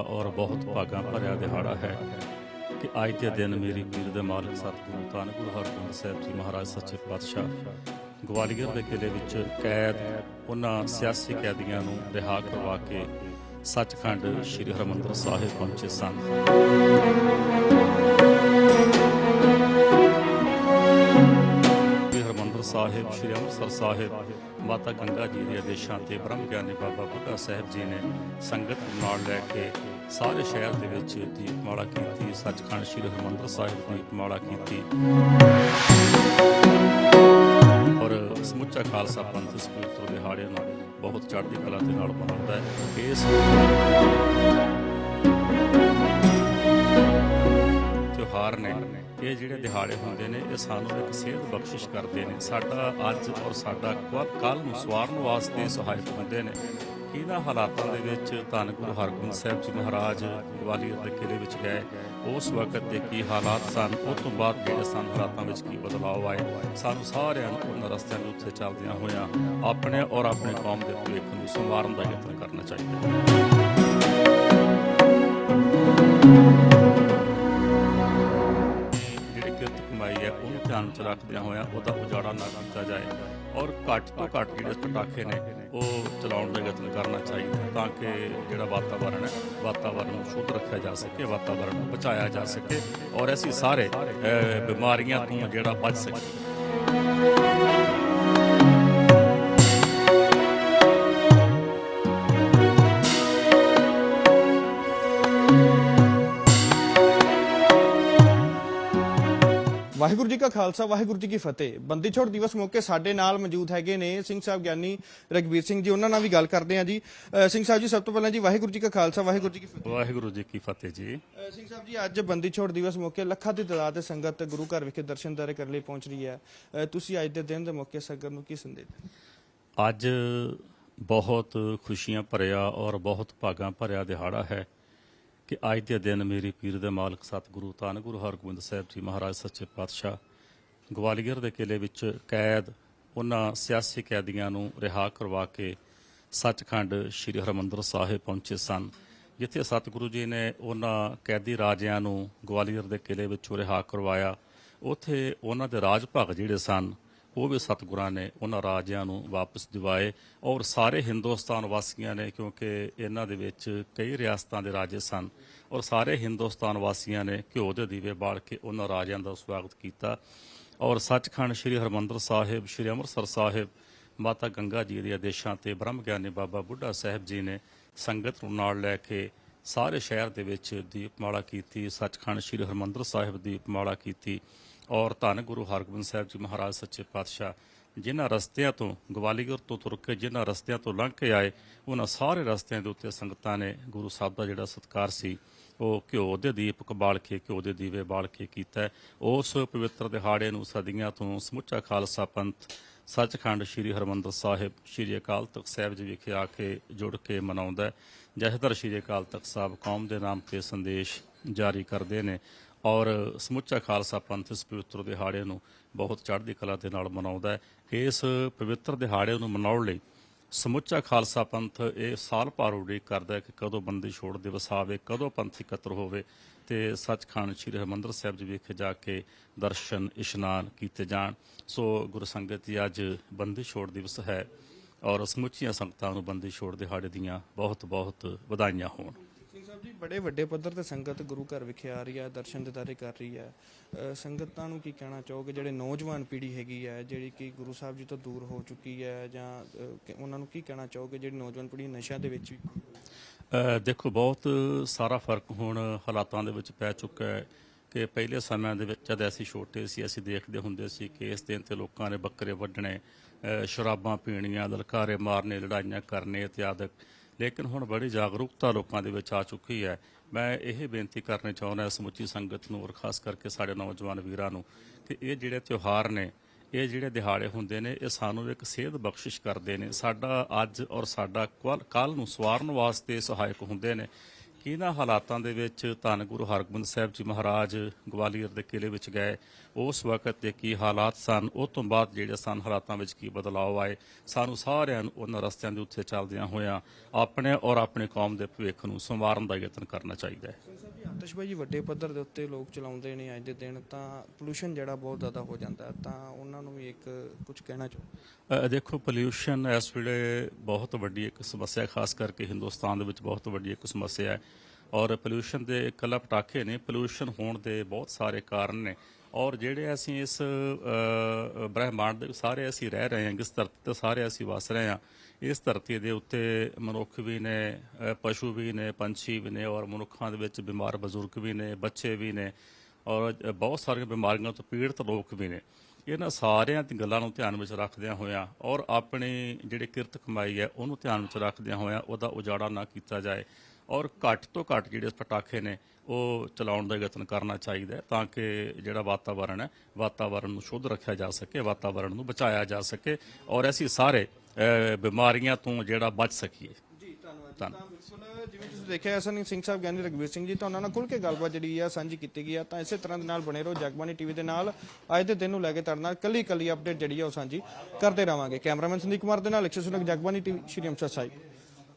ਔਰ ਬਹੁਤ ਭਾਗਾਂ ਭਰਿਆ ਦਿਹਾੜਾ ਹੈ ਕਿ ਅੱਜ ਦੇ ਦਿਨ ਮੇਰੀ ਪੀਰ ਦੇ ਮਾਲਕ ਸਤਿਗੁਰੂ ਧੰਨ ਗੁਰੂ ਹਰਗੋਬਿੰਦ ਸਾਹਿਬ ਜੀ ਮਹਾਰਾਜ ਸੱਚੇ ਪਾਤਸ਼ਾਹ ਗਵਾਲੀਅਰ ਦੇ ਕਿਲੇ ਵਿੱਚ ਕੈਦ ਉਹਨਾਂ ਸਿਆਸੀ ਕੈਦੀਆਂ ਨੂੰ ਰਿਹਾ ਕਰਵਾ ਕੇ ਸੱਚਖੰਡ ਸ੍ਰੀ ਹਰਿਮੰਦਰ ਸਾਹਿਬ ਪਹੁੰਚੇ ਸਨ। ਸਾਹਿਬ, ਸ੍ਰੀ ਅੰਮ੍ਰਿਤਸਰ ਸਾਹਿਬ, ਮਾਤਾ ਗੰਗਾ ਜੀ ਦੇ ਆਦੇਸ਼ਾਂ ਤੇ ਬ੍ਰਹਮ ਗਿਆਨੀ ਬਾਬਾ ਬੁੱਢਾ ਸਾਹਿਬ ਜੀ ਨੇ ਸੰਗਤ ਨਾਲ ਲੈ ਕੇ ਸਾਰੇ ਸ਼ਹਿਰ ਦੇ ਵਿੱਚ ਦੀਪਮਾਲਾ ਕੀਤੀ, ਸੱਚਖੰਡ ਸ੍ਰੀ ਹਰਿਮੰਦਰ ਸਾਹਿਬ ਦੀਪਮਾਲਾ ਕੀਤੀ। ਔਰ ਸਮੁੱਚਾ ਖਾਲਸਾ ਪੰਥ ਇਸ ਪਵਿੱਤਰ ਦਿਹਾੜੇ ਨੂੰ ਬਹੁਤ ਚੜ੍ਹਦੀ ਕਲਾ ਦੇ ਨਾਲ ਮਨਾਉਂਦਾ ਹੈ। ਇਸ ਇਹ ਜਿਹੜੇ ਦਿਹਾੜੇ ਹੁੰਦੇ ਨੇ, ਇਹ ਸਾਨੂੰ ਇੱਕ ਸੇਧ ਬਖਸ਼ਿਸ਼ ਕਰਦੇ ਨੇ। ਸਾਡਾ ਅੱਜ ਔਰ ਸਾਡਾ ਕੱਲ ਨੂੰ ਸਵਾਰਨ ਵਾਸਤੇ ਸਹਾਇਕ ਹੁੰਦੇ ਨੇ। ਇਹਨਾਂ ਹਾਲਾਤਾਂ ਦੇ ਵਿੱਚ ਧੰਨ ਗੁਰੂ ਹਰਗੋਬਿੰਦ ਸਾਹਿਬ ਜੀ ਮਹਾਰਾਜ ਗਵਾਲੀਅਰ ਦੇ ਕਿਲੇ ਵਿੱਚ ਗਏ। ਉਸ ਵਕਤ ਦੇ ਕੀ ਹਾਲਾਤ ਸਨ, ਉਸ ਤੋਂ ਬਾਅਦ ਜਿਹੜੇ ਸਨ ਹਾਲਾਤਾਂ ਵਿੱਚ ਕੀ ਬਦਲਾਅ ਆਏ, ਸਾਨੂੰ ਸਾਰਿਆਂ ਨੂੰ ਉਹਨਾਂ ਰਸਤਿਆਂ ਦੇ ਉੱਤੇ ਚੱਲਦਿਆਂ ਹੋਇਆਂ ਆਪਣੇ ਔਰ ਆਪਣੇ ਕੌਮ ਦੇ ਭਵਿੱਖ ਨੂੰ ਸੰਵਾਰਨ ਦਾ ਯਤਨ ਕਰਨਾ ਚਾਹੀਦਾ ਹੈ। ਕਿਰਤ ਹੈ, ਉਹਨੂੰ ਧਿਆਨ ਵਿੱਚ ਰੱਖਦਿਆਂ ਹੋਇਆਂ ਉਹਦਾ ਉਜਾੜਾ ਨਾ ਕੀਤਾ ਜਾਏ। ਔਰ ਘੱਟ ਤੋਂ ਘੱਟ ਜਿਹੜੇ ਪਟਾਕੇ ਨੇ, ਉਹ ਚਲਾਉਣ ਦਾ ਯਤਨ ਕਰਨਾ ਚਾਹੀਦਾ ਤਾਂ ਕਿ ਜਿਹੜਾ ਵਾਤਾਵਰਣ ਹੈ ਵਾਤਾਵਰਣ ਨੂੰ ਸ਼ੁੱਧ ਰੱਖਿਆ ਜਾ ਸਕੇ ਵਾਤਾਵਰਣ ਨੂੰ ਬਚਾਇਆ ਜਾ ਸਕੇ ਔਰ ਅਸੀਂ ਸਾਰੇ ਬਿਮਾਰੀਆਂ ਤੋਂ ਜਿਹੜਾ ਬਚ ਸਕੀਏ ਵਾਹਿਗੁਰੂ ਜੀ ਕਾ ਖਾਲਸਾ ਵਾਹਿਗੁਰੂ ਜੀ ਕੀ ਫਤਿਹ। ਬੰਦੀ ਛੋੜ ਦਿਵਸ ਮੌਕੇ ਸਾਡੇ ਨਾਲ ਮੌਜੂਦ ਹੈਗੇ ਨੇ ਸਿੰਘ ਸਾਹਿਬ ਗਿਆਨੀ ਰਗਵੀਰ ਸਿੰਘ ਜੀ ਉਹਨਾਂ ਨਾਲ ਵੀ ਗੱਲ ਕਰਦੇ ਹਾਂ ਜੀ। ਸਿੰਘ ਸਾਹਿਬ ਜੀ ਸਭ ਤੋਂ ਪਹਿਲਾਂ ਜੀ ਵਾਹਿਗੁਰੂ ਜੀ ਕਾ ਖਾਲਸਾ ਵਾਹਿਗੁਰੂ ਜੀ ਕੀ ਫਤਿਹ। ਵਾਹਿਗੁਰੂ ਜੀ ਕੀ ਫਤਿਹ ਜੀ। ਸਿੰਘ ਸਾਹਿਬ ਜੀ ਅੱਜ ਬੰਦੀ ਛੋੜ ਦਿਵਸ ਮੌਕੇ ਲੱਖਾਂ ਦੀ ਤਾਦਾਦ ਦੇ ਸੰਗਤ ਗੁਰੂ ਘਰ ਵਿਖੇ ਦਰਸ਼ਨ ਦਾਰੇ ਕਰਨ ਲਈ ਪਹੁੰਚ ਰਹੀ ਹੈ। ਤੁਸੀਂ ਅੱਜ ਦੇ ਦਿਨ ਦੇ ਮੌਕੇ ਸੰਗਤ ਨੂੰ ਕੀ ਸੰਦੇਸ਼? ਅੱਜ ਬਹੁਤ ਖੁਸ਼ੀਆਂ ਭਰਿਆ ਔਰ ਬਹੁਤ ਭਾਗਾਂ ਭਰਿਆ ਦਿਹਾੜਾ ਹੈ। ਕਿ ਅੱਜ ਦੇ ਦਿਨ ਮੇਰੀ ਪੀਰ ਦੇ ਮਾਲਕ ਸਤਿਗੁਰੂ ਧੰਨ ਗੁਰੂ ਹਰਗੋਬਿੰਦ ਸਾਹਿਬ ਜੀ ਮਹਾਰਾਜ ਸੱਚੇ ਪਾਤਸ਼ਾਹ ਗਵਾਲੀਅਰ ਦੇ ਕਿਲੇ ਵਿੱਚ ਕੈਦ ਉਹਨਾਂ ਸਿਆਸੀ ਕੈਦੀਆਂ ਨੂੰ ਰਿਹਾ ਕਰਵਾ ਕੇ ਸੱਚਖੰਡ ਸ੍ਰੀ ਹਰਿਮੰਦਰ ਸਾਹਿਬ ਪਹੁੰਚੇ ਸਨ, ਜਿੱਥੇ ਸਤਿਗੁਰੂ ਜੀ ਨੇ ਉਹਨਾਂ ਕੈਦੀ ਰਾਜਿਆਂ ਨੂੰ ਗਵਾਲੀਅਰ ਦੇ ਕਿਲੇ ਵਿੱਚੋਂ ਰਿਹਾ ਕਰਵਾਇਆ। ਉੱਥੇ ਉਹਨਾਂ ਦੇ ਰਾਜ ਭਾਗ ਜਿਹੜੇ ਸਨ ਉਹ ਵੀ ਸਤਿਗੁਰਾਂ ਨੇ ਉਹਨਾਂ ਰਾਜਿਆਂ ਨੂੰ ਵਾਪਸ ਦਿਵਾਏ ਔਰ ਸਾਰੇ ਹਿੰਦੁਸਤਾਨ ਵਾਸੀਆਂ ਨੇ, ਕਿਉਂਕਿ ਇਹਨਾਂ ਦੇ ਵਿੱਚ ਕਈ ਰਿਆਸਤਾਂ ਦੇ ਰਾਜੇ ਸਨ, ਔਰ ਸਾਰੇ ਹਿੰਦੁਸਤਾਨ ਵਾਸੀਆਂ ਨੇ ਘਿਓ ਦੇ ਦੀਵੇ ਬਾਲ ਕੇ ਉਹਨਾਂ ਰਾਜਿਆਂ ਦਾ ਸਵਾਗਤ ਕੀਤਾ। ਔਰ ਸੱਚਖੰਡ ਸ੍ਰੀ ਹਰਮੰਦਰ ਸਾਹਿਬ, ਸ੍ਰੀ ਅੰਮ੍ਰਿਤਸਰ ਸਾਹਿਬ, ਮਾਤਾ ਗੰਗਾ ਜੀ ਦੇ ਆਦੇਸ਼ਾਂ ਤੇ ਬ੍ਰਹਮ ਗਿਆਨੀ ਬਾਬਾ ਬੁੱਢਾ ਸਾਹਿਬ ਜੀ ਨੇ ਸੰਗਤ ਨੂੰ ਨਾਲ ਲੈ ਕੇ ਸਾਰੇ ਸ਼ਹਿਰ ਦੇ ਵਿੱਚ ਦੀਪਮਾਲਾ ਕੀਤੀ, ਸੱਚਖੰਡ ਸ੍ਰੀ ਹਰਮੰਦਰ ਸਾਹਿਬ ਦੀਪਮਾਲਾ ਕੀਤੀ। ਔਰ ਧੰਨ ਗੁਰੂ ਹਰਗੋਬਿੰਦ ਸਾਹਿਬ ਜੀ ਮਹਾਰਾਜ ਸੱਚੇ ਪਾਤਸ਼ਾਹ, ਜਿਨ੍ਹਾਂ ਰਸਤਿਆਂ ਤੋਂ ਗਵਾਲੀਗਰ ਤੋਂ ਤੁਰ ਕੇ, ਜਿਨ੍ਹਾਂ ਰਸਤਿਆਂ ਤੋਂ ਲੰਘ ਕੇ ਆਏ, ਉਹਨਾਂ ਸਾਰੇ ਰਸਤਿਆਂ ਦੇ ਉੱਤੇ ਸੰਗਤਾਂ ਨੇ ਗੁਰੂ ਸਾਹਿਬ ਦਾ ਜਿਹੜਾ ਸਤਕਾਰ ਸੀ, ਉਹ ਘਿਓ ਦੇ ਦੀਪਕ ਬਾਲ ਕੇ, ਘਿਓ ਦੇ ਦੀਵੇ ਬਾਲ ਕੇ ਕੀਤਾ ਉਸ ਪਵਿੱਤਰ ਦਿਹਾੜੇ ਨੂੰ ਸਦੀਆਂ ਤੋਂ ਸਮੁੱਚਾ ਖਾਲਸਾ ਪੰਥ ਸੱਚਖੰਡ ਸ੍ਰੀ ਹਰਮੰਦਰ ਸਾਹਿਬ, ਸ੍ਰੀ ਅਕਾਲ ਤਖਤ ਸਾਹਿਬ ਜੀ ਵਿਖੇ ਆ ਕੇ ਜੁੜ ਕੇ ਮਨਾਉਂਦਾ ਜਥੇਦਾਰ ਸ੍ਰੀ ਅਕਾਲ ਤਖਤ ਸਾਹਿਬ, ਕੌਮ ਦੇ ਨਾਮ ਤੇ ਸੰਦੇਸ਼ ਜਾਰੀ ਕਰਦੇ ਨੇ। ਔਰ ਸਮੁੱਚਾ ਖਾਲਸਾ ਪੰਥ ਇਸ ਪਵਿੱਤਰ ਦਿਹਾੜੇ ਨੂੰ ਬਹੁਤ ਚੜ੍ਹਦੀ ਕਲਾ ਦੇ ਨਾਲ ਮਨਾਉਂਦਾ ਹੈ ਇਸ ਪਵਿੱਤਰ ਦਿਹਾੜੇ ਨੂੰ ਮਨਾਉਣ ਲਈ ਸਮੁੱਚਾ ਖਾਲਸਾ ਪੰਥ ਇਹ ਸਾਲ ਭਰ ਉਡੀਕ ਕਰਦਾ ਹੈ ਕਿ ਕਦੋਂ ਬੰਦੀ ਛੋੜ ਦਿਵਸ ਆਵੇ, ਕਦੋਂ ਪੰਥ ਇਕੱਤਰ ਹੋਵੇ ਤੇ ਸੱਚਖੰਡ ਸ੍ਰੀ ਹਰਿਮੰਦਰ ਸਾਹਿਬ ਜੀ ਵਿਖੇ ਜਾ ਕੇ ਦਰਸ਼ਨ, ਇਸ਼ਨਾਨ ਕੀਤੇ ਜਾਣ। ਸੋ ਗੁਰੂ ਸੰਗਤ ਜੀ, ਅੱਜ ਬੰਦੀ ਛੋੜ ਦਿਵਸ ਹੈ ਔਰ ਸਮੁੱਚੀਆਂ ਸੰਗਤਾਂ ਨੂੰ ਬੰਦੀ ਛੋੜ ਦਿਹਾੜੇ ਦੀਆਂ ਬਹੁਤ ਬਹੁਤ ਵਧਾਈਆਂ ਹੋਣ। ਜੀ ਬੜੇ ਵੱਡੇ ਪੱਧਰ ਤੇ ਸੰਗਤ ਗੁਰੂ ਘਰ ਵਿਖੇ ਆ ਰਹੀ ਹੈ, ਦਰਸ਼ਨ ਦਿਦਾਰੇ ਕਰ ਰਹੀ ਹੈ। ਸੰਗਤਾਂ ਨੂੰ ਕੀ ਕਹਿਣਾ ਚਾਹੋਗੇ? ਜਿਹੜੇ ਨੌਜਵਾਨ ਪੀੜ੍ਹੀ ਹੈਗੀ ਹੈ, ਜਿਹੜੀ ਕਿ ਗੁਰੂ ਸਾਹਿਬ ਜੀ ਤੋਂ ਦੂਰ ਹੋ ਚੁੱਕੀ ਹੈ ਜਾਂ ਉਹਨਾਂ ਨੂੰ ਕੀ ਕਹਿਣਾ ਚਾਹੋਗੇ? ਜਿਹੜੀ ਨੌਜਵਾਨ ਪੀੜ੍ਹੀ ਨਸ਼ਿਆਂ ਦੇ ਵਿੱਚ ਵੀ ਦੇਖੋ, ਬਹੁਤ ਸਾਰਾ ਫ਼ਰਕ ਹੁਣ ਹਾਲਾਤਾਂ ਦੇ ਵਿੱਚ ਪੈ ਚੁੱਕਾ ਹੈ ਕਿ ਪਹਿਲੇ ਸਮਿਆਂ ਦੇ ਵਿੱਚ ਜਦ ਅਸੀਂ ਛੋਟੇ ਸੀ, ਅਸੀਂ ਦੇਖਦੇ ਹੁੰਦੇ ਸੀ ਕਿ ਇਸ ਦਿਨ ਤੇ ਲੋਕਾਂ ਨੇ ਬੱਕਰੇ ਵੱਢਣੇ ਸ਼ਰਾਬਾਂ ਪੀਣੀਆਂ, ਲਲਕਾਰੇ ਮਾਰਨੇ, ਲੜਾਈਆਂ ਕਰਨੇ ਇਤਿਆਦਿਕ ਲੇਕਿਨ ਹੁਣ ਬੜੀ ਜਾਗਰੂਕਤਾ ਲੋਕਾਂ ਦੇ ਵਿੱਚ ਆ ਚੁੱਕੀ ਹੈ। ਮੈਂ ਇਹ ਬੇਨਤੀ ਕਰਨੀ ਚਾਹੁੰਦਾ ਸਮੁੱਚੀ ਸੰਗਤ ਨੂੰ ਔਰ ਖਾਸ ਕਰਕੇ ਸਾਡੇ ਨੌਜਵਾਨ ਵੀਰਾਂ ਨੂੰ ਕਿ ਇਹ ਜਿਹੜੇ ਤਿਉਹਾਰ ਨੇ, ਇਹ ਜਿਹੜੇ ਦਿਹਾੜੇ ਹੁੰਦੇ ਨੇ, ਇਹ ਸਾਨੂੰ ਇੱਕ ਸੇਧ ਬਖਸ਼ਿਸ਼ ਕਰਦੇ ਨੇ। ਸਾਡਾ ਅੱਜ ਔਰ ਸਾਡਾ ਕੱਲ ਨੂੰ ਸਵਾਰਨ ਵਾਸਤੇ ਸਹਾਇਕ ਹੁੰਦੇ ਨੇ। ਕਿ ਇਹਨਾਂ ਹਾਲਾਤਾਂ ਦੇ ਵਿੱਚ ਧੰਨ ਗੁਰੂ ਹਰਗੋਬਿੰਦ ਸਾਹਿਬ ਜੀ ਮਹਾਰਾਜ ਗਵਾਲੀਅਰ ਦੇ ਕਿਲੇ ਵਿੱਚ ਗਏ? ਉਸ ਵਕਤ ਦੇ ਕੀ ਹਾਲਾਤ ਸਨ? ਉਹ ਤੋਂ ਬਾਅਦ ਜਿਹੜੇ ਸਨ ਹਾਲਾਤਾਂ ਵਿੱਚ ਕੀ ਬਦਲਾਅ ਆਏ? ਸਾਨੂੰ ਸਾਰਿਆਂ ਨੂੰ ਉਹਨਾਂ ਰਸਤਿਆਂ ਦੇ ਉੱਤੇ ਚੱਲਦਿਆਂ ਹੋਇਆਂ ਆਪਣੇ ਔਰ ਆਪਣੇ ਕੌਮ ਦੇ ਭਵਿੱਖ ਨੂੰ ਸੰਵਾਰਨ ਦਾ ਯਤਨ ਕਰਨਾ ਚਾਹੀਦਾ ਹੈ। ਆਤਿਸ਼ਬਾਜ਼ੀ ਵੱਡੇ ਪੱਧਰ ਦੇ ਉੱਤੇ ਲੋਕ ਚਲਾਉਂਦੇ ਨੇ ਅੱਜ ਦੇ ਦਿਨ, ਤਾਂ ਪੋਲੂਸ਼ਨ ਜਿਹੜਾ ਬਹੁਤ ਜ਼ਿਆਦਾ ਹੋ ਜਾਂਦਾ, ਤਾਂ ਉਹਨਾਂ ਨੂੰ ਵੀ ਇੱਕ ਕੁਝ ਕਹਿਣਾ ਚਾਹੋ। ਦੇਖੋ ਪੋਲਿਊਸ਼ਨ ਇਸ ਵੇਲੇ ਬਹੁਤ ਵੱਡੀ ਇੱਕ ਸਮੱਸਿਆ ਖਾਸ ਕਰਕੇ ਹਿੰਦੁਸਤਾਨ ਦੇ ਵਿੱਚ ਬਹੁਤ ਵੱਡੀ ਇੱਕ ਸਮੱਸਿਆ ਹੈ। ਔਰ ਪੋਲਿਊਸ਼ਨ ਦੇ ਇਕੱਲਾ ਪਟਾਕੇ ਨੇ ਪੋਲਿਊਸ਼ਨ ਹੋਣ ਦੇ ਬਹੁਤ ਸਾਰੇ ਕਾਰਨ ਨੇ। ਔਰ ਜਿਹੜੇ ਅਸੀਂ ਇਸ ਅ, ਬ੍ਰਹਿਮੰਡ ਦੇ ਸਾਰੇ ਅਸੀਂ ਰਹਿ ਰਹੇ ਹਾਂ ਇਸ ਧਰਤੀ ਤੇ ਸਾਰੇ ਅਸੀਂ ਵਸ ਰਹੇ ਹਾਂ ਇਸ ਧਰਤੀ ਦੇ ਉੱਤੇ ਮਨੁੱਖ ਵੀ ਨੇ ਪਸ਼ੂ ਵੀ ਨੇ ਪੰਛੀ ਵੀ ਨੇ ਔਰ ਮਨੁੱਖਾਂ ਦੇ ਵਿੱਚ ਬਿਮਾਰ ਬਜ਼ੁਰਗ ਵੀ ਨੇ ਬੱਚੇ ਵੀ ਨੇ ਔਰ ਬਹੁਤ ਸਾਰੀਆਂ ਬਿਮਾਰੀਆਂ ਤੋਂ ਪੀੜਤ ਲੋਕ ਵੀ ਨੇ। ਇਹਨਾਂ ਸਾਰਿਆਂ ਦੀ ਗੱਲਾਂ ਨੂੰ ਧਿਆਨ ਵਿੱਚ ਰੱਖਦਿਆਂ ਹੋਇਆਂ ਔਰ ਆਪਣੀ ਜਿਹੜੀ ਕਿਰਤ ਕਮਾਈ ਹੈ ਉਹਨੂੰ ਧਿਆਨ ਵਿੱਚ ਰੱਖਦਿਆਂ ਹੋਇਆਂ ਉਹਦਾ ਉਜਾੜਾ ਨਾ ਕੀਤਾ ਜਾਏ। ਔਰ ਘੱਟ ਤੋਂ ਘੱਟ ਜਿਹੜੇ ਪਟਾਕੇ ਨੇ ਉਹ ਚਲਾਉਣ ਦਾ ਯਤਨ ਕਰਨਾ ਚਾਹੀਦਾ ਤਾਂ ਕਿ ਜਿਹੜਾ ਵਾਤਾਵਰਣ ਹੈ ਵਾਤਾਵਰਣ ਨੂੰ ਸ਼ੁੱਧ ਰੱਖਿਆ ਜਾ ਸਕੇ ਵਾਤਾਵਰਣ ਨੂੰ ਬਚਾਇਆ ਜਾ ਸਕੇ ਔਰ ਅਸੀਂ ਸਾਰੇ ਬਿਮਾਰੀਆਂ ਤੋਂ ਜਿਹੜਾ ਬਚ ਸਕੀਏ। ਜੀ ਤਾਂ ਬਿਲਕੁਲ ਜਿਵੇਂ ਤੁਸੀਂ ਦੇਖਿਆ ਅਸਨ ਸਿੰਘ ਸਾਹਿਬ ਗਿਆਨੀ ਰਗਵੀਰ ਸਿੰਘ ਜੀ ਤਾਂ ਉਹਨਾਂ ਨਾਲ ਖੁੱਲ ਕੇ ਗੱਲਬਾਤ ਜਿਹੜੀ ਆ ਸਾਂਝੀ ਕੀਤੀ ਗਈ ਆ। ਤਾਂ ਇਸੇ ਤਰ੍ਹਾਂ ਦੇ ਨਾਲ ਬਣੇ ਰਹੋ ਜਗਬਾਨੀ ਟੀਵੀ ਦੇ ਨਾਲ। ਅੱਜ ਦੇ ਦਿਨ ਨੂੰ ਲੈ ਕੇ ਤੁਹਾਡੇ ਨਾਲ ਕੱਲੀ ਕੱਲੀ ਅਪਡੇਟ ਜਿਹੜੀ ਆ ਉਹ ਸਾਂਝੀ ਕਰਦੇ ਰਵਾਂਗੇ ਕੈਮਰਾਮੈਨ ਸੰਦੀਪ ਕੁਮਾਰ ਦੇ ਨਾਲ ਅਕਸ਼ੇ ਸੁਨਕ ਜਗਬਾਨੀ ਟੀਵੀ ਸ਼੍ਰੀ ਅੰਮ੍ਰਿਤਸਰ ਸਾਹਿਬ।